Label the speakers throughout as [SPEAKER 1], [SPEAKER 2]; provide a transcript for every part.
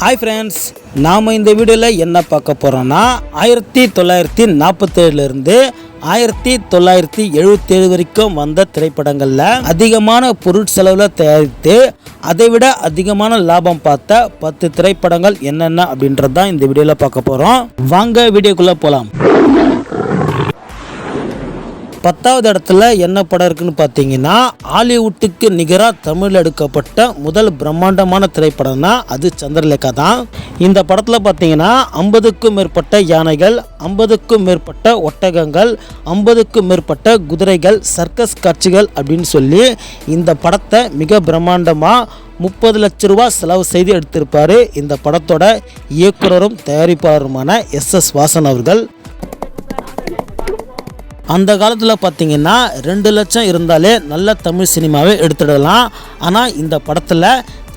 [SPEAKER 1] Hi friends நாம் இந்த வீடியோவில் என்ன பார்க்க போகிறோன்னா ஆயிரத்தி தொள்ளாயிரத்தி நாற்பத்தேழுலேருந்து ஆயிரத்தி தொள்ளாயிரத்தி எழுபத்தேழு வரைக்கும் வந்த திரைப்படங்களில் அதிகமான பொருட்செலவில் தயாரித்து அதைவிட அதிகமான லாபம் பார்த்த பத்து திரைப்படங்கள் என்னென்ன அப்படின்றது தான் இந்த வீடியோவில் பார்க்க போகிறோம் வாங்க வீடியோக்குள்ளே போகலாம் பத்தாவது இடத்துல என்ன படம் இருக்குன்னு பார்த்தீங்கன்னா ஹாலிவுட்டுக்கு நிகராக தமிழில் எடுக்கப்பட்ட முதல் பிரம்மாண்டமான திரைப்படம்னா அது சந்திரலேகா தான். இந்த படத்தில் பார்த்தீங்கன்னா ஐம்பதுக்கும் மேற்பட்ட யானைகள் ஐம்பதுக்கும் மேற்பட்ட ஒட்டகங்கள் ஐம்பதுக்கும் மேற்பட்ட குதிரைகள் சர்க்கஸ் காட்சிகள் அப்படின்னு சொல்லி இந்த படத்தை மிக பிரம்மாண்டமாக முப்பது லட்ச ரூபா செலவு செய்து எடுத்திருப்பார். இந்த படத்தோட இயக்குனரும் தயாரிப்பாளருமான எஸ் எஸ் வாசன் அவர்கள். அந்த காலத்தில் பார்த்தீங்கன்னா ரெண்டு லட்சம் இருந்தாலே நல்ல தமிழ் சினிமாவை எடுத்துடலாம். ஆனால் இந்த படத்தில்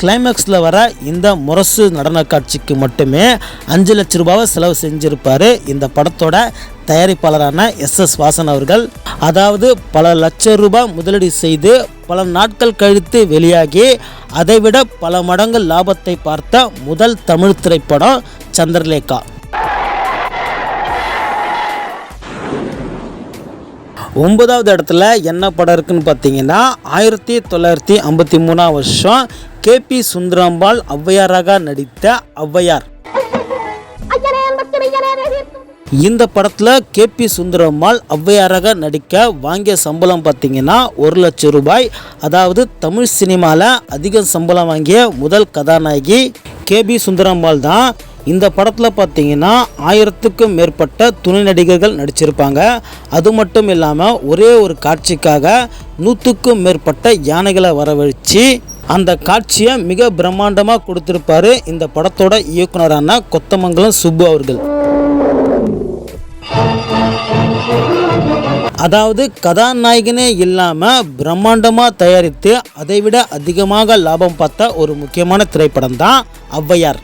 [SPEAKER 1] கிளைமேக்ஸில் வர இந்த முரசு நடன காட்சிக்கு மட்டுமே அஞ்சு லட்ச ரூபாவை செலவு செஞ்சுருப்பார் இந்த படத்தோட தயாரிப்பாளரான எஸ் எஸ் வாசன் அவர்கள். அதாவது பல லட்சம் ரூபாய் முதலீடு செய்து பல நாட்கள் கழித்து வெளியாகி அதைவிட பல மடங்கு லாபத்தை பார்த்த முதல் தமிழ் திரைப்படம் சந்திரலேகா. ஒன்பதாவது இடத்துல என்ன படம் இருக்குன்னு பார்த்தீங்கன்னா ஆயிரத்தி தொள்ளாயிரத்தி ஐம்பத்தி மூணாம் வருஷம் கேபி சுந்தரம்பாள் ஔவையாராக நடித்த ஔவையார். இந்த படத்தில் கேபி சுந்தரம்மாள் ஔவையாராக நடிக்க வாங்கிய சம்பளம் பார்த்தீங்கன்னா ஒரு லட்சம் ரூபாய். அதாவது தமிழ் சினிமாவில் அதிக சம்பளம் வாங்கிய முதல் கதாநாயகி கேபி சுந்தரம்மாள் தான். இந்த படத்தில் பார்த்தீங்கன்னா ஆயிரத்துக்கும் மேற்பட்ட துணை நடிகர்கள் நடிச்சிருப்பாங்க. அது மட்டும் இல்லாமல் ஒரே ஒரு காட்சிக்காக நூற்றுக்கும் மேற்பட்ட யானைகளை வரவழைச்சு அந்த காட்சியை மிக பிரம்மாண்டமாக கொடுத்துருப்பாரு இந்த படத்தோட இயக்குனரான கொத்தமங்கலம் சுப்பு அவர்கள். அதாவது கதாநாயகனே இல்லாமல் பிரம்மாண்டமாக தயாரித்து அதைவிட அதிகமாக லாபம் பார்த்த ஒரு முக்கியமான திரைப்படம் தான் ஔவையார்.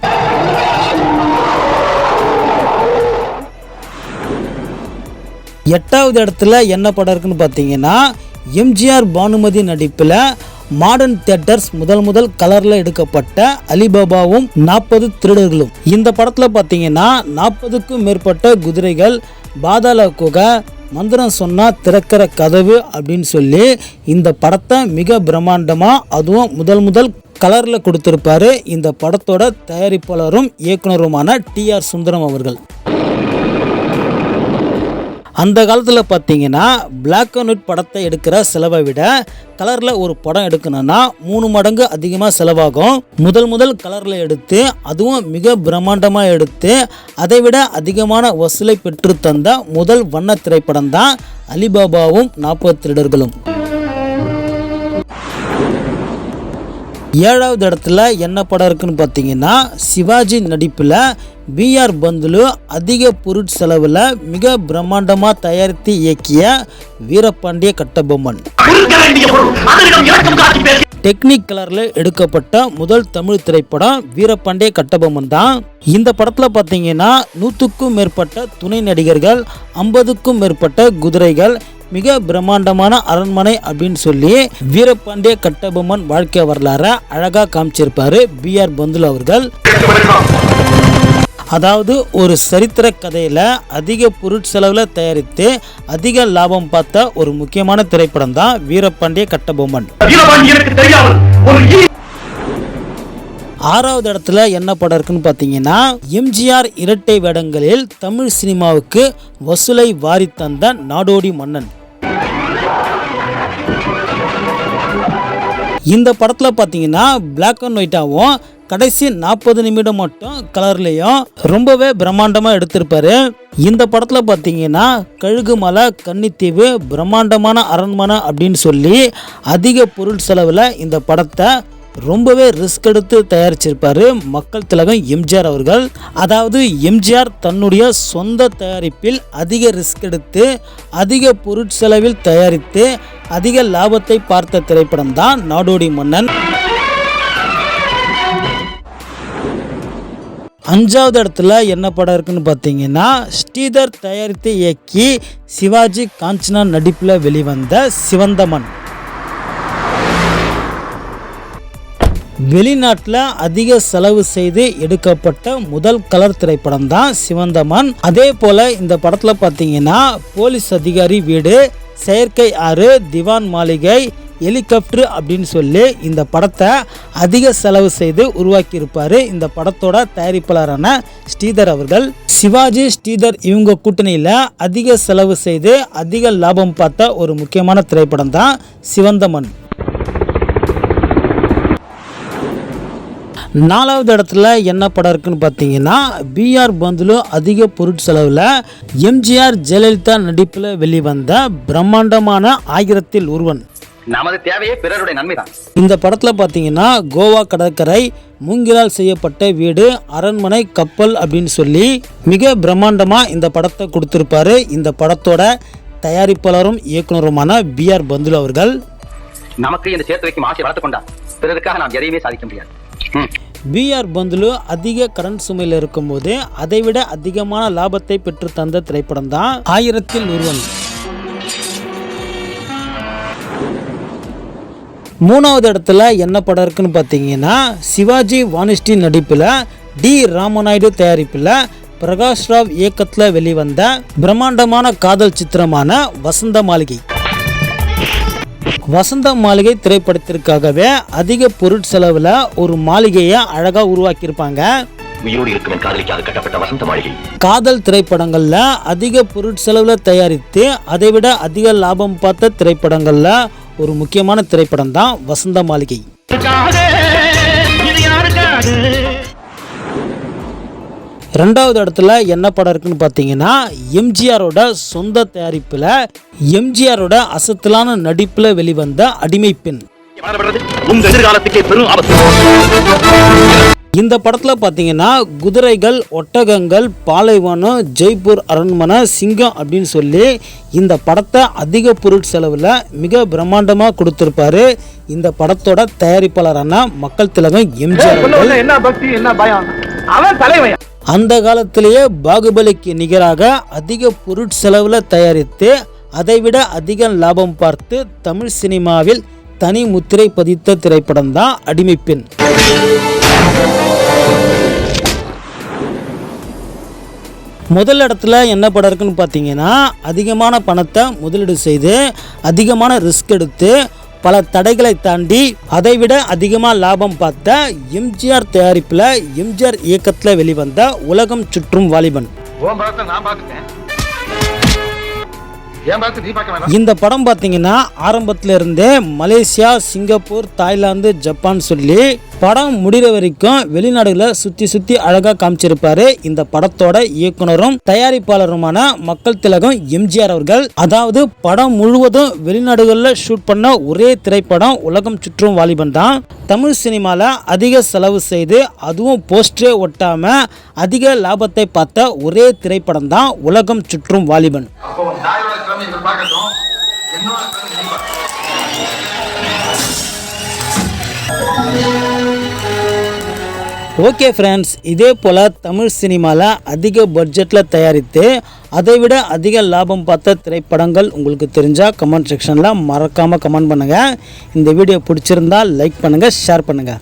[SPEAKER 1] எட்டாவது இடத்துல என்ன படம் இருக்குன்னு பார்த்தீங்கன்னா எம்ஜிஆர் பானுமதி நடிப்பில் மாடர்ன் தியேட்டர்ஸ் முதல் முதல் கலரில் எடுக்கப்பட்ட அலிபாபாவும் நாற்பது திருடர்களும். இந்த படத்தில் பார்த்தீங்கன்னா நாற்பதுக்கும் மேற்பட்ட குதிரைகள் பாதாள குகை மந்திரம் சொன்னால் திறக்கிற கதவு அப்படின்னு சொல்லி இந்த படத்தை மிக பிரம்மாண்டமாக அதுவும் முதல் முதல் கலரில் கொடுத்துருப்பாரு இந்த படத்தோட தயாரிப்பாளரும் இயக்குனருமான டி ஆர் சுந்தரம் அவர்கள். அந்த காலத்தில் பார்த்தீங்கன்னா பிளாக் அண்ட் ஒயிட் படத்தை எடுக்கிற செலவை விட கலரில் ஒரு படம் எடுக்கணும்னா மூணு மடங்கு அதிகமாக செலவாகும். முதல் முதல் கலரில் எடுத்து அதுவும் மிக பிரம்மாண்டமாக எடுத்து அதை விட அதிகமான வசூலை பெற்று தந்த முதல் வண்ண திரைப்படம் தான் அலிபாபாவும் நாற்பது திருடர்களும். ஏழாவது இடத்துல என்ன படம் இருக்குன்னு பார்த்தீங்கன்னா சிவாஜி நடிப்பில் பிஆர் பந்துலு அதிக பொருட்செலவில் மிக பிரம்மாண்டமாக தயாரித்து இயக்கிய வீரபாண்டிய கட்டபொம்மன். டெக்னிக் கலரில் எடுக்கப்பட்ட முதல் தமிழ் திரைப்படம் வீரபாண்டிய கட்டபொம்மன் தான். இந்த படத்தில் பார்த்தீங்கன்னா நூற்றுக்கும் மேற்பட்ட துணை நடிகர்கள் ஐம்பதுக்கும் மேற்பட்ட குதிரைகள் மிக பிரம்மாண்டமான அரண்மனை அப்படின்னு சொல்லி வீரபாண்டிய கட்டபொம்மன் வாழ்க்கை வரலாறை அழகாக காமிச்சிருப்பாரு பி ஆர் பந்துலு அவர்கள் அதாவது ஒரு சரித்திர கதையில் அதிக பொருட்செலவில் தயாரித்து அதிக லாபம் பார்த்த ஒரு முக்கியமான திரைப்படம் தான் வீரபாண்டிய கட்டபொம்மன். ஆறாவது இடத்துல என்ன படம் இருக்குன்னு பார்த்தீங்கன்னா எம்ஜிஆர் இரட்டை வேடங்களில் தமிழ் சினிமாவுக்கு வசூலை வாரி தந்த நாடோடி மன்னன். இந்த படத்தில் பார்த்தீங்கன்னா Black அண்ட் ஒயிட்டாகவும் கடைசி நாற்பது நிமிடம் மட்டும் கலர்லேயும் ரொம்பவே பிரம்மாண்டமாக எடுத்திருப்பாரு. இந்த படத்தில் பார்த்தீங்கன்னா கழுகுமலை கன்னித்தீவு பிரம்மாண்டமான அரண்மனை அப்படின்னு சொல்லி அதிக பொருள் செலவில் இந்த படத்தை ரொம்பவே ரிஸ்க் எடுத்து தயாரிச்சிருப்பாரு மக்கள் திலகம் எம்ஜிஆர் அவர்கள். அதாவது எம்ஜிஆர் தன்னுடைய சொந்த தயாரிப்பில் அதிக ரிஸ்க் எடுத்து அதிக பொருட்செலவில் தயாரித்து அதிக லாபத்தை பார்த்த திரைப்படம் தான் நாடோடி மன்னன். அஞ்சாவது இடத்துல என்ன படம் இருக்குன்னு பார்த்தீங்கன்னா ஸ்ரீதர் தயாரித்து இயக்கி சிவாஜி காஞ்சனா நடிப்பில் வெளிவந்த சிவந்தமன். வெளிநாட்டில் அதிக செலவு செய்து எடுக்கப்பட்ட முதல் கலர் திரைப்படம் தான் சிவந்தமன். அதே போல் இந்த படத்தில் பார்த்தீங்கன்னா போலீஸ் அதிகாரி வீடு செயற்கை ஆறு திவான் மாளிகை ஹெலிகாப்டர் அப்படின்னு சொல்லி இந்த படத்தை அதிக செலவு செய்து உருவாக்கியிருப்பார். இந்த படத்தோட தயாரிப்பாளரான ஸ்ரீதர் அவர்கள். சிவாஜி ஸ்ரீதர் இவங்க கூட்டணியில் அதிக செலவு செய்து அதிக லாபம் பார்த்த ஒரு முக்கியமான திரைப்படம் தான் சிவந்தமன் நாலாவது இடத்துல என்ன படம் இருக்குன்னு பார்த்தீங்கன்னா பிஆர் பந்துலு அதிக பொருட்செலவில் எம்ஜிஆர் ஜெயலலிதா நடிப்பில் வெளிவந்த பிரம்மாண்டமான ஆயிரத்தில் ஒருவன்.
[SPEAKER 2] நமது தேவையே பிறருடைய நன்மைதான்.
[SPEAKER 1] இந்த படத்தில் பார்த்தீங்கன்னா கோவா கடற்கரை மூங்கிலால் செய்யப்பட்ட வீடு அரண்மனை கப்பல் அப்படின்னு சொல்லி மிக பிரம்மாண்டமாக இந்த படத்தை கொடுத்துருப்பாரு. இந்த படத்தோட தயாரிப்பாளரும் இயக்குனருமான பிஆர் பந்துலு அவர்கள்.
[SPEAKER 2] நமக்கு இந்த சேர்த்து வைக்கும் ஆசை வளர்த்துக் கொண்டார். பிறருக்காக நாம் எதையுமே சாதிக்க முடியாது.
[SPEAKER 1] பிஆர் பந்துலு அதிக கடன் சுமையில் இருக்கும்போது அதைவிட அதிகமான லாபத்தை பெற்று தந்த திரைப்படம் தான் ஆயிரத்தில் ஒருவன். மூணாவது இடத்துல என்ன படம் இருக்குன்னு பார்த்தீங்கன்னா சிவாஜி வானிஸ்டி நடிப்பில் டி ராமநாயுடு தயாரிப்பில் பிரகாஷ் ராவ் இயக்கத்தில் வெளிவந்த பிரம்மாண்டமான காதல் சித்திரமான வசந்த மாளிகை. வசந்த மாளிகை திரைப்படத்திற்காகவே அதிக பொருட்செலவில் ஒரு மாளிகையை அழகாக உருவாக்கியிருப்பாங்க. காதல் திரைப்படங்களில் அதிக பொருட்செலவில் தயாரித்து அதைவிட அதிக லாபம் பார்த்த திரைப்படங்களில் ஒரு முக்கியமான திரைப்படம் தான் வசந்த மாளிகை. ரெண்டாவது இடத்துல என்ன படம் இருக்குன்னு பார்த்தீங்கன்னா எம்ஜிஆரோட சொந்த தயாரிப்பில் எம்ஜிஆரோட அசத்தலான நடிப்பில் வெளிவந்த அடிமை பெண். இந்த படத்தில் பார்த்தீங்கன்னா குதிரைகள் ஒட்டகங்கள் பாலைவனம் ஜெய்ப்பூர் அரண்மனை சிங்கம் அப்படின்னு சொல்லி இந்த படத்தை அதிக பொருட்செலவில் மிக பிரம்மாண்டமாக கொடுத்துருப்பாரு இந்த படத்தோட தயாரிப்பாளரான மக்கள் திலகம் எம்ஜிஆர்
[SPEAKER 3] என்ன பக்தி என்ன பயம்? அவன் தலைவன்.
[SPEAKER 1] அந்த காலத்திலேயே பாகுபலிக்கு நிகராக அதிக பொருட்செலவில் தயாரித்து அதைவிட அதிக லாபம் பார்த்து தமிழ் சினிமாவில் தனி முத்திரை பதித்த திரைப்படம் தான் அடிமை முதல் இடத்துல என்ன படம் இருக்குன்னு பார்த்தீங்கன்னா அதிகமான பணத்தை முதலீடு செய்து அதிகமான ரிஸ்க் எடுத்து பல தடைகளை தாண்டி அதைவிட அதிகமாக லாபம் பார்த்த எம்ஜிஆர் தயாரிப்பில் எம்ஜிஆர் இயக்கத்தில் வெளிவந்த உலகம் சுற்றும் வாலிபன். இந்த படம் பார்த்தீங்கன்னா ஆரம்பத்துல இருந்தே மலேசியா சிங்கப்பூர் தாய்லாந்து ஜப்பான் சொல்லி படம் முடிகிற வரைக்கும் வெளிநாடுகளை சுற்றி சுற்றி அழகாக காமிச்சிருப்பாரு இந்த படத்தோட இயக்குனரும் தயாரிப்பாளருமான மக்கள் திலகம் எம்ஜிஆர் அவர்கள். அதாவது படம் முழுவதும் வெளிநாடுகளில் ஷூட் பண்ண ஒரே திரைப்படம் உலகம் சுற்றும் வாலிபன் தான். தமிழ் சினிமாவில் அதிக செலவு செய்து அதுவும் போஸ்டரே ஒட்டாமல் அதிக லாபத்தை பார்த்த ஒரே திரைப்படம் தான் உலகம் சுற்றும் வாலிபன். ஓகே ஃப்ரெண்ட்ஸ் இதே போல் தமிழ் சினிமாவில் அதிக பட்ஜெட்டில் தயாரித்து அதைவிட அதிக லாபம் பார்த்த திரைப்படங்கள் உங்களுக்கு தெரிஞ்சால் கமெண்ட் செக்ஷனில் மறக்காமல் கமெண்ட் பண்ணுங்கள் இந்த வீடியோ பிடிச்சிருந்தா லைக் பண்ணுங்கள் ஷேர் பண்ணுங்கள்